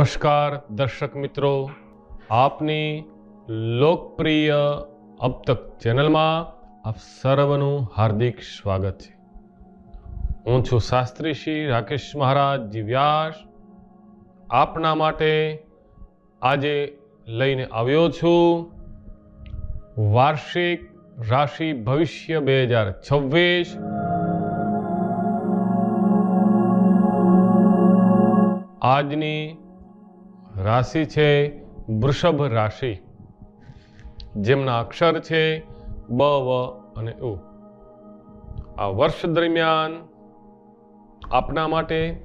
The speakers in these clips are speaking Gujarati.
નમસ્કાર દર્શક મિત્રો. આપની લોકપ્રિય અબતક ચેનલમાં આપ સર્વનું હાર્દિક સ્વાગત છે. હું છું શાસ્ત્રી શ્રી રાકેશ મહારાજ જી વ્યાસ. આપના માટે આજે લઈને આવ્યો છું વાર્ષિક રાશિ ભવિષ્ય બે હજાર છવ્વીસ. આજની રાશિ છે વૃષભ રાશિ. જેમના અક્ષર છે બ, વ અને ઉ. આ વર્ષ દરમિયાન આપના માટે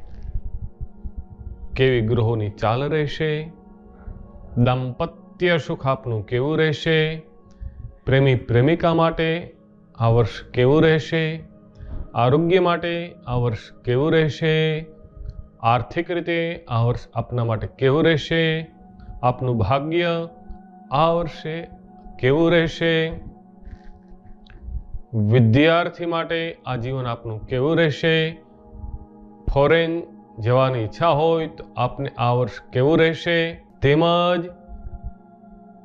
કેવી ગ્રહોની ચાલ રહેશે? દાંપત્ય સુખ આપનું કેવું રહેશે? પ્રેમી, પ્રેમિકા માટે આ વર્ષ કેવું રહેશે? આરોગ્ય માટે આ વર્ષ કેવું રહેશે? આર્થિક રીતે આ વર્ષ આપના માટે કેવું રહેશે? આપનું ભાગ્ય આ વર્ષે કેવું રહેશે? વિદ્યાર્થી માટે આ જીવન આપનું કેવું રહેશે? ફોરેન જવાની ઈચ્છા હોય તો આપને આ વર્ષ કેવું રહેશે? તેમજ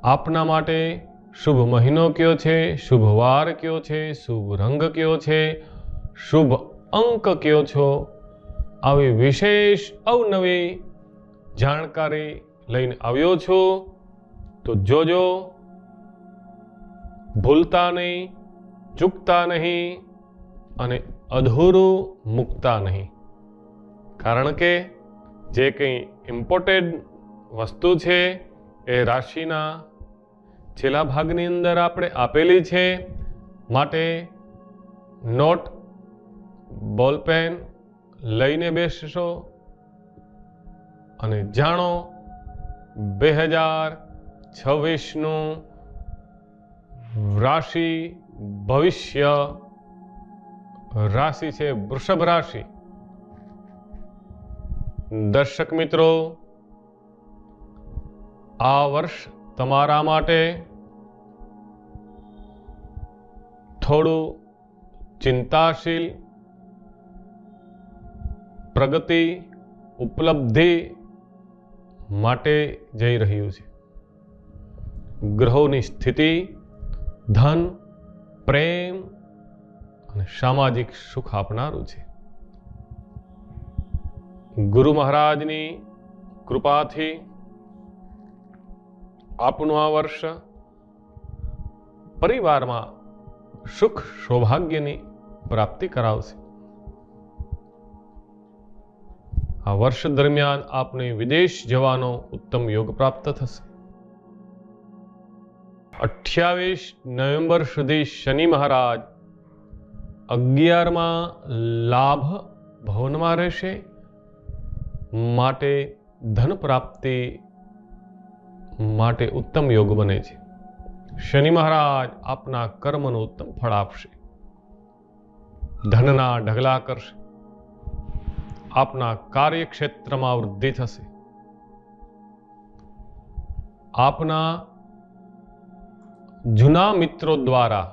આપના માટે શુભ મહિનો કયો છે? શુભ વાર કયો છે? શુભ રંગ કયો છે? શુભ અંક કયો છો? આવી વિશેષ અવનવી જાણકારી લઈને આવ્યો છું. તો જોજો, ભૂલતા નહીં, ચૂકતા નહીં અને અધૂરું મૂકતા નહીં. કારણ કે જે કંઈ ઇમ્પોર્ટેન્ટ વસ્તુ છે એ રાશિના છેલ્લા ભાગની અંદર આપણે આપેલી છે. માટે નોટ, બોલપેન લઈને બેસશો અને જાણો બે હજાર છવ્વીસનું રાશિ ભવિષ્ય રાશિ છે, વૃષભ રાશિ. દર્શક મિત્રો, આ વર્ષ તમારા માટે થોડું ચિંતાશીલ પ્રગતિ, ઉપલબ્ધિ માટે જઈ રહ્યું છે. ગ્રહોની સ્થિતિ, ધન, પ્રેમ અને સામાજિક સુખ આપનારું છે. ગુરુ મહારાજની કૃપાથી આપનું આ વર્ષ પરિવારમાં સુખ સૌભાગ્યની પ્રાપ્તિ કરાવશે. આ વર્ષ દરમિયાન આપને વિદેશ જવાનો ઉત્તમ યોગ પ્રાપ્ત થશે. અઠ્યાવીસ નવેમ્બર સુધી શનિ મહારાજ અગિયારમાં લાભ ભવનમાં રહેશે. માટે ધન પ્રાપ્તિ માટે ઉત્તમ યોગ બને છે. શનિ મહારાજ આપના કર્મનું ઉત્તમ ફળ આપશે. ધનના ઢગલા કરશે. આપના કાર્યક્ષેત્રમાં વૃદ્ધિ થશે આપના જૂના મિત્રો દ્વારા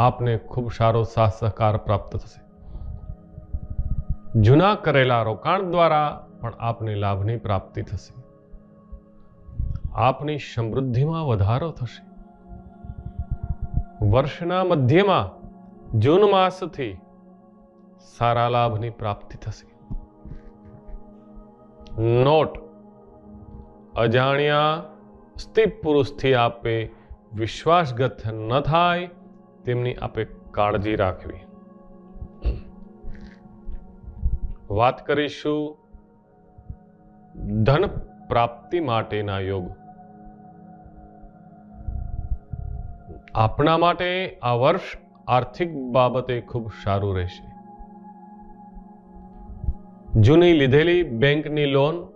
આપને ખૂબ સારો સાથ સહકાર પ્રાપ્ત થશે જૂના કરેલા રોકાણ દ્વારા પણ આપને લાભની પ્રાપ્તિ થશે આપની સમૃદ્ધિમાં વધારો થશે વર્ષના મધ્યમાં જૂન માસથી સારા લાભની પ્રાપ્તિ થશે. નોટ. અજાણ્યા સ્ત્રી પુરુષથી આપે વિશ્વાસઘાત ન થાય, તેમની આપે કાળજી રાખવી. વાત કરીશું ધન પ્રાપ્તિ માટેના યોગ. આપણા માટે આ વર્ષ આર્થિક બાબતે ખૂબ સારું રહેશે. જૂની લીધેલી બેંકની લોન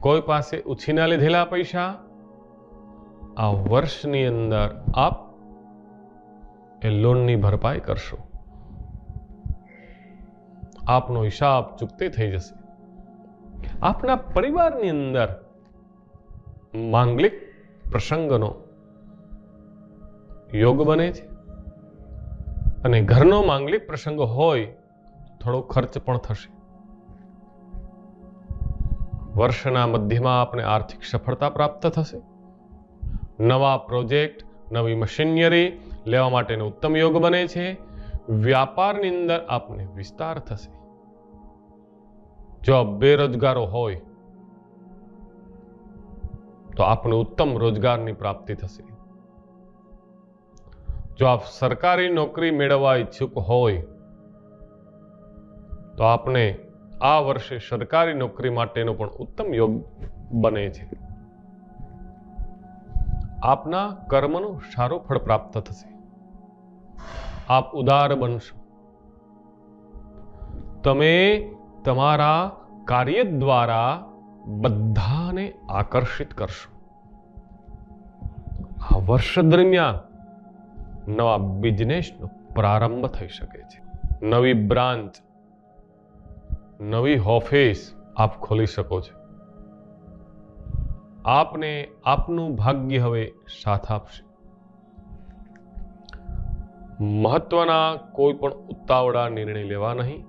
કોઈ પાસે ઉછીના લીધેલા પૈસા? આ વર્ષની અંદર આપ એ લોનની ભરપાઈ કરશો. આપનો હિસાબ ચૂકતે થઈ જશે. આપના પરિવારની અંદર માંગલિક પ્રસંગનો યોગ બને છે. અને ઘરનો માંગલિક પ્રસંગ હોય, થોડો ખર્ચ પણ થશે. વર્ષના મધ્યમાં આપણે આર્થિક સફળતા પ્રાપ્ત થશે. નવા પ્રોજેક્ટ, નવી મશીનરી લેવા માટેનો ઉત્તમ યોગ બને છે. વ્યાપારની અંદર આપને વિસ્તાર થશે. જો બેરોજગારો હોય, તો આપને ઉત્તમ રોજગારની પ્રાપ્તિ થશે. જો આપ સરકારી નોકરી મેળવવા ઈચ્છુક હોય, તો આપને આ વર્ષે સરકારી નોકરી માટેનો પણ ઉત્તમ યોગ બને છે. આપના કર્મનું સારું ફળ પ્રાપ્ત થશે. આપ ઉદાર બનશો. તમે તમારા કાર્ય દ્વારા બધાને આકર્ષિત કરશો. આ વર્ષ દરમિયાન નવા બિઝનેસનો પ્રારંભ થઈ શકે છે. નવી બ્રાન્ચ નવી ઓફિસ આપ ખોલી શકો છો. આપને આપનું ભાગ્ય હવે સાથ આપશે. મહત્વના કોઈ પણ ઉતાવળા નિર્ણય લેવા નહીં.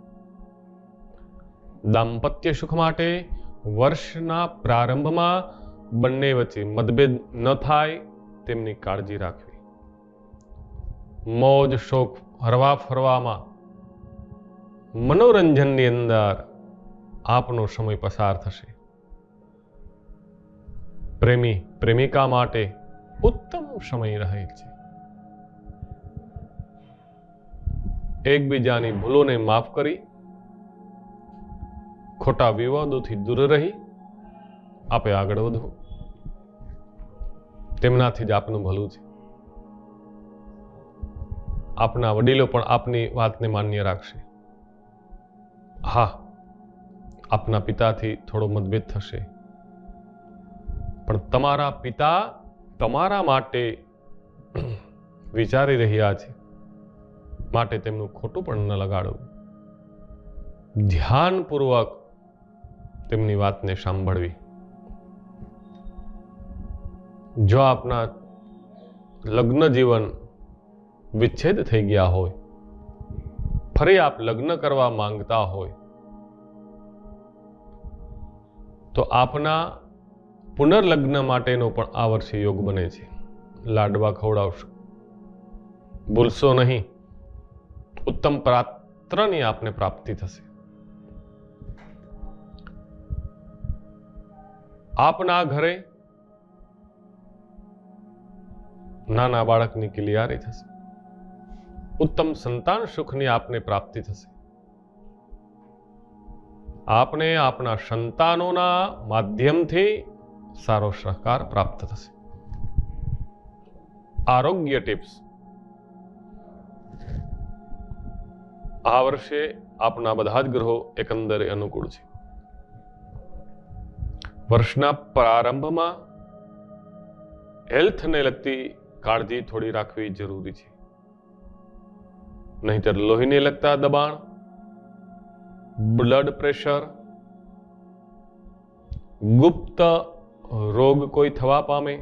દાંપત્ય સુખ માટે વર્ષના પ્રારંભમાં બંને વચ્ચે મતભેદ ન થાય તેમની કાળજી રાખવી. મોજ શોખ હરવા ફરવામાં મનોરંજનની અંદર આપનો સમય પસાર થશે. પ્રેમી, પ્રેમિકા માટે ઉત્તમ સમય રહે છે. એકબીજાની ભૂલોને માફ કરી, ખોટા વિવાદોથી દૂર રહી, આપે આગળ વધવું તેમનાથી જ આપનું ભલું છે. આપના વડીલો પણ આપની વાતને માન્ય રાખશે. હા, આપના પિતાથી થોડો મતભેદ થશે. પણ તમારા પિતા તમારા માટે વિચારી રહ્યા છે, માટે તેમનું ખોટું પણ ન લગાડવું ધ્યાનપૂર્વક તેમની વાતને સાંભળવી. જો આપના લગ્ન જીવન વિચ્છેદ થઈ ગયા હોય ફરી આપ લગ્ન કરવા માંગતા હોય, તો આપના પુનર્લગ્ન માટેનો પણ આ વર્ષે યોગ બને છે. લાડવા ખવડાવશો. ભૂલશો નહીં. ઉત્તમ પાત્રની આપને પ્રાપ્તિ થશે. આપના ઘરે નાના બાળકની કિલિયારી થશે. ઉત્તમ સંતાન સુખની આપને પ્રાપ્તિ થશે. આપને આપના સંતાનોના માધ્યમથી સારો સહકાર પ્રાપ્ત થશે. આરોગ્ય ટિપ્સ. આ વર્ષે આપના બધા જ ગ્રહો એકંદરે અનુકૂળ છે. વર્ષના પ્રારંભમાં હેલ્થને લગતી કાળજી થોડી રાખવી જરૂરી છે. નહીતર લોહીને લગતા દબાણ બ્લડ પ્રેશર ગુપ્ત રોગ કોઈ થવા પામે,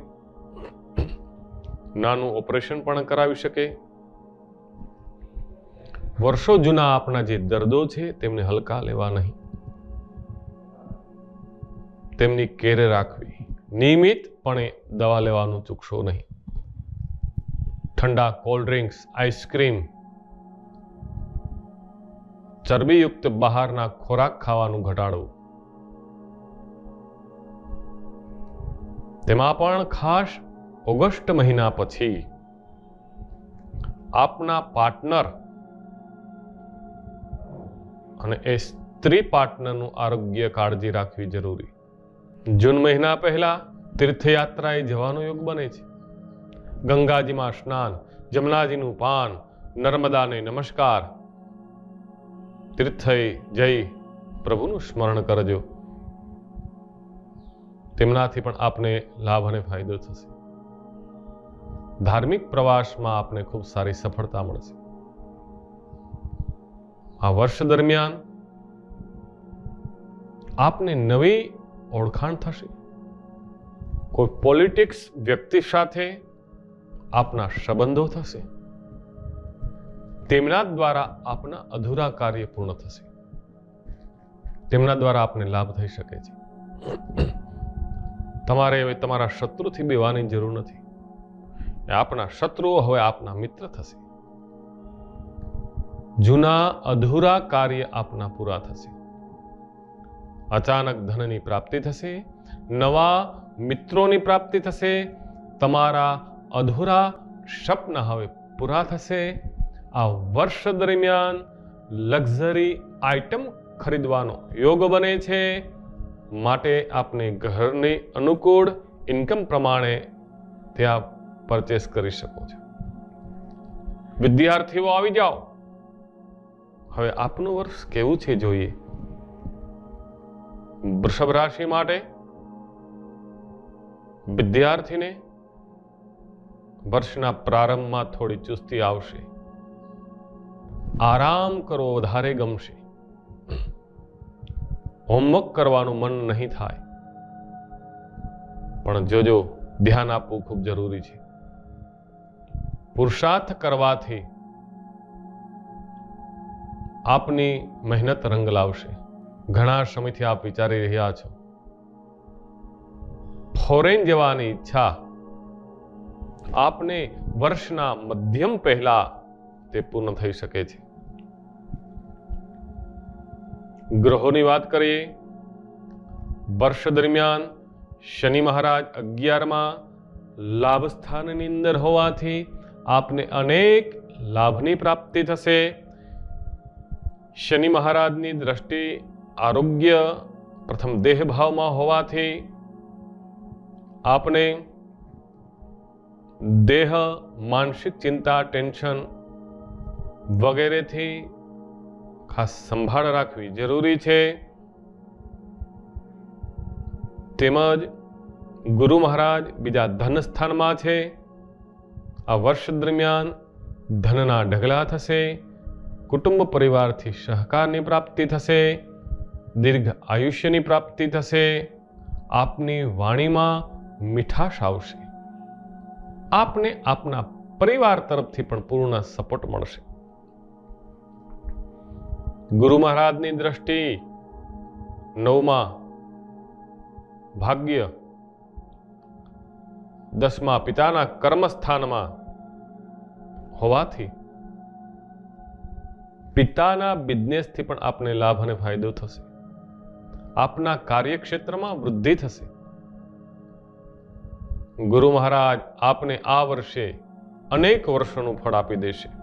નાનું ઓપરેશન પણ કરાવી શકે. વર્ષો જૂના આપણા જે દર્દો છે તેમને હલકા લેવા નહીં. તેમની કેર રાખવી, નિયમિતપણે દવા લેવાનું ચૂકશો નહીં. ઠંડા કોલ્ડ ડ્રિંક્સ આઈસ્ક્રીમ ચરબીયુક્ત બહારના ખોરાક ખાવાનું ઘટાડવું. તેમાં પણ ખાસ ઓગસ્ટ મહિના પછી આપના પાર્ટનર અને એ સ્ત્રી પાર્ટનરનું આરોગ્ય કાળજી રાખવી જરૂરી. જૂન મહિના પહેલા તીર્થયાત્રાએ જવાનો યોગ બને છે. ગંગાજીમાં સ્નાન, જમનાજીનું પાન, નર્મદાને નમસ્કાર તીર્થે જઈ પ્રભુનું સ્મરણ કરજો. તેમનાથી પણ આપને લાભ અને ફાયદો થશે. ધાર્મિક પ્રવાસમાં આપને ખૂબ સારી સફળતા મળશે. આ વર્ષ દરમિયાન આપને નવી ઓળખાણ થશે. કોઈ પોલિટિક્સ વ્યક્તિ સાથે આપના સંબંધો થશે. તેમના દ્વારા આપના અધૂરા કાર્ય પૂર્ણ થશે. તેમના દ્વારા આપને લાભ થઈ શકે છે. તમારે હવે તમારા શત્રુથી બેવાની જરૂર નથી. આપના શત્રુઓ હવે આપના મિત્ર થશે. જૂના અધૂરા કાર્ય આપના પૂરા થશે. અચાનક ધનની પ્રાપ્તિ થશે, નવા મિત્રોની પ્રાપ્તિ થશે, તમારા અધૂરા સ્વપ્ન હવે પૂરા થશે આ વર્ષ દરમિયાન લક્ઝરી આઇટમ ખરીદવાનો યોગ બને છે. માટે આપને ઘરની અનુકૂળ ઇન્કમ પ્રમાણે ત્યાં પરચેસ કરી શકો છો. વિદ્યાર્થીઓ આવી જાઓ. હવે આપનું વર્ષ કેવું છે જોઈએ? વૃષભ રાશિ માટે વિદ્યાર્થીને વર્ષના પ્રારંભમાં થોડી ચુસ્તી આવશે. આરામ કરવો વધારે ગમશે. હોમવર્ક કરવાનું મન નહીં થાય. પણ જોજો, ધ્યાન આપવું ખૂબ જરૂરી છે. પુરુષાર્થ કરવાથી આપની મહેનત રંગ લાવશે. ઘણા સમયથી આપ વિચારી રહ્યા છો. ફોરેન જવાની ઈચ્છા આપને વર્ષના મધ્યમ પહેલા તે પૂર્ણ થઈ શકે છે. ગ્રહોની વાત કરીએ વર્ષ દરમિયાન શનિ મહારાજ અગિયારમાં લાભ સ્થાનની અંદર હોવાથી આપને અનેક લાભની પ્રાપ્તિ થશે શનિ મહારાજની દ્રષ્ટિ આરોગ્ય પ્રથમ દેહ ભાવમાં હોવાથી આપને દેહ માનસિક ચિંતા ટેન્શન વગેરેથી ખાસ સંભાળ રાખવી જરૂરી છે. તેમજ ગુરુ મહારાજ બીજા ધન સ્થાનમાં છે. આ વર્ષ દરમિયાન ધનના ઢગલા થશે, કુટુંબ પરિવારથી સહકારની પ્રાપ્તિ થશે, દીર્ઘ આયુષ્યની પ્રાપ્તિ થશે, આપની વાણીમાં મીઠાશ આવશે. આપને આપના પરિવાર તરફથી પણ પૂર્ણ સપોર્ટ મળશે. ગુરુ મહારાજની દ્રષ્ટિ નવમા ભાગ્ય દસમા પિતાના કર્મસ્થાનમાં હોવાથી પિતાના બિઝનેસથી પણ આપને લાભ અને ફાયદો થશે. આપના કાર્યક્ષેત્રમાં વૃદ્ધિ થશે. ગુરુ મહારાજ આપને આ વર્ષે અનેક વર્ષોનું ફળ આપી દેશે.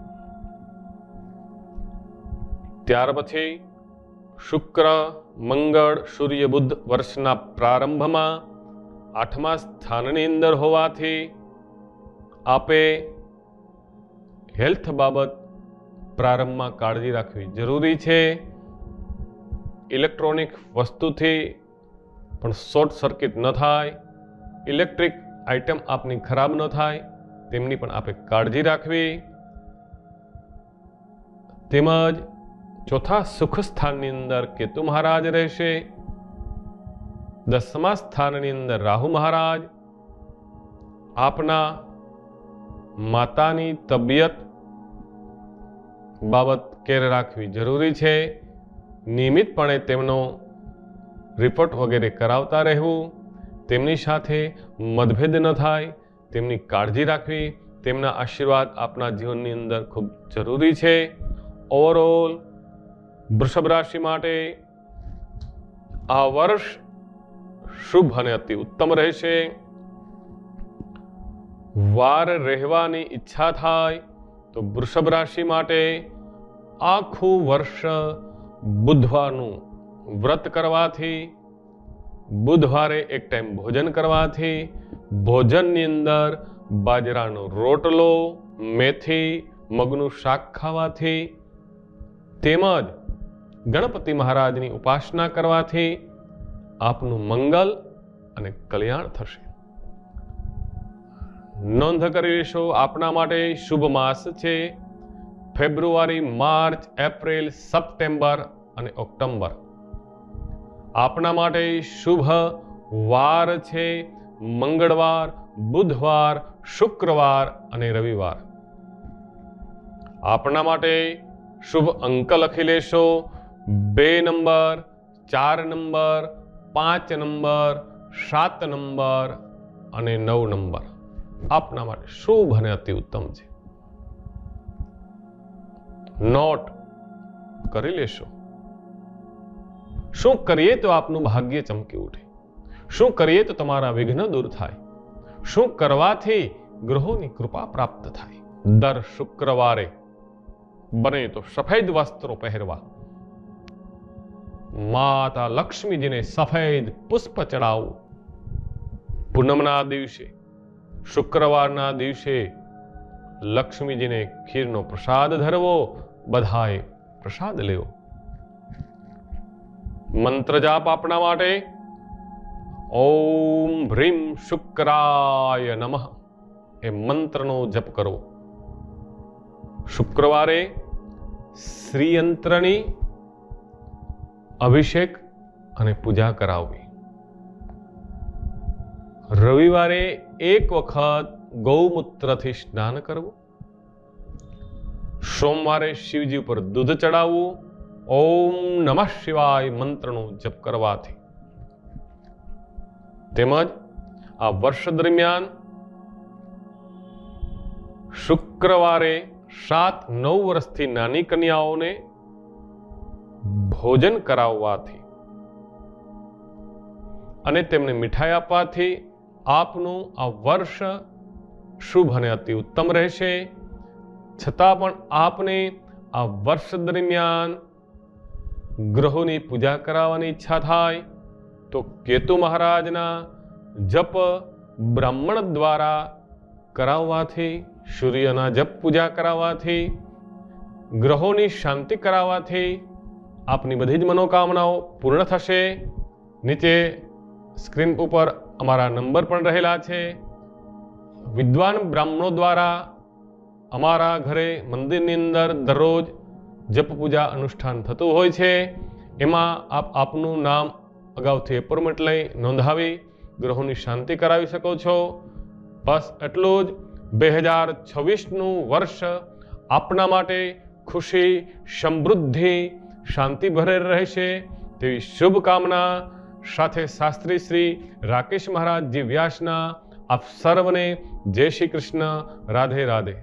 ત્યાર પછી શુક્ર, મંગળ, સૂર્ય બુદ્ધ વર્ષના પ્રારંભમાં આઠમા સ્થાનની અંદર હોવાથી આપે હેલ્થ બાબત પ્રારંભમાં કાળજી રાખવી જરૂરી છે. ઇલેક્ટ્રોનિક વસ્તુથી પણ શોર્ટ સર્કિટ ન થાય, ઇલેક્ટ્રિક આઇટમ આપની ખરાબ ન થાય, તેમની પણ આપે કાળજી રાખવી. તેમજ ચોથા સુખ સ્થાનની અંદર કેતુ મહારાજ રહેશે. દસમા સ્થાનની અંદર રાહુ મહારાજ. આપના માતાની તબિયત બાબત કેર રાખવી જરૂરી છે. નિયમિતપણે તેમનો રિપોર્ટ વગેરે કરાવતા રહેવું. તેમની સાથે મતભેદ ન થાય. તેમની કાળજી રાખવી. તેમના આશીર્વાદ આપના જીવનની અંદર ખૂબ જરૂરી છે. ઓવરઓલ વૃષભ રાશિ માટે આ વર્ષ શુભ અને અતિ ઉત્તમ રહેશે. વાર રહેવાની ઈચ્છા થાય તો વૃષભ રાશિ માટે આખું વર્ષ બુધવારનું વ્રત કરવાથી, બુધવારે એક ટાઈમ ભોજન કરવાથી, ભોજનની અંદર બાજરાનો રોટલો, મેથી, મગનું શાક ખાવાથી, તેમજ ગણપતિ મહારાજની ઉપાસના કરવાથી આપનું મંગલ અને કલ્યાણ થશે. નોંધ કરી લેશો આપના માટે શુભ માસ છે. ફેબ્રુઆરી, માર્ચ, એપ્રિલ, સપ્ટેમ્બર અને ઓક્ટોબર. આપના માટે શુભ વાર છે. મંગળવાર, બુધવાર, શુક્રવાર અને રવિવાર. આપના માટે શુભ અંક લખી લેશો. બે નંબર, ચાર નંબર, પાંચ નંબર, સાત નંબર અને નવ નંબર. આપના માટે શુભ અને અતિ ઉત્તમ છે. નોટ કરી લેશો. શું કરીએ તો આપનું ભાગ્ય ચમકી ઉઠે? શું કરીએ તો તમારા વિઘ્ન દૂર થાય? શું કરવાથી ગ્રહોની કૃપા પ્રાપ્ત થાય? દર શુક્રવારે બને તો સફેદ વસ્ત્રો પહેરવા. માતા લક્ષ્મીજીને સફેદ પુષ્પ ચડાવવું પૂનમના દિવસે, શુક્રવારના દિવસે લક્ષ્મીજીને ખીરનો પ્રસાદ ધરવો, બધાએ પ્રસાદ લેવો. મંત્ર જાપ આપણા માટે. ઓમ ભ્રીમ શુક્રાય નમઃ. એ મંત્રનો જપ કરવો શુક્રવારે શ્રીયંત્રની અભિષેક અને પૂજા કરાવવી. રવિવારે એક વખત ગૌમૂત્રથી સ્નાન કરવું. સોમવારે શિવજી ઉપર દૂધ ચડાવવું. ઓમ નમઃ શિવાય મંત્રનો જપ કરવાથી. તેમજ આ વર્ષ દરમિયાન શુક્રવારે સાત નવ વર્ષથી નાની કન્યાઓને ભોજન કરાવવાથી અને તેમને મીઠાઈ આપવાથી આપનું આ વર્ષ શુભ અને અતિ ઉત્તમ રહેશે. છતાં પણ આપને આ વર્ષ દરમિયાન ગ્રહોની પૂજા કરાવવાની ઈચ્છા થાય, તો કેતુ મહારાજના જપ બ્રાહ્મણ દ્વારા કરાવવાથી, સૂર્યના જપ પૂજા કરાવવાથી, ગ્રહોની શાંતિ કરાવવાથી આપની બધી જ મનોકામનાઓ પૂર્ણ થશે. નીચે સ્ક્રીન ઉપર અમારા નંબર પણ રહેલા છે. વિદ્વાન બ્રાહ્મણો દ્વારા અમારા ઘરે મંદિરની અંદર દરરોજ જપ પૂજા અનુષ્ઠાન થતું હોય છે. એમાં આપ આપનું નામ અગાઉથી એપોઇન્ટમેન્ટ લઈ નોંધાવી ગ્રહોની શાંતિ કરાવી શકો છો. બસ એટલું જ. બે હજાર છવ્વીસનું વર્ષ આપના માટે ખુશી, સમૃદ્ધિ શાંતિ ભરેલ રહેશે તેવી શુભકામના સાથે શાસ્ત્રી શ્રી રાકેશ મહારાજજી વ્યાસના આપ સર્વને જય શ્રી કૃષ્ણ, રાધે રાધે.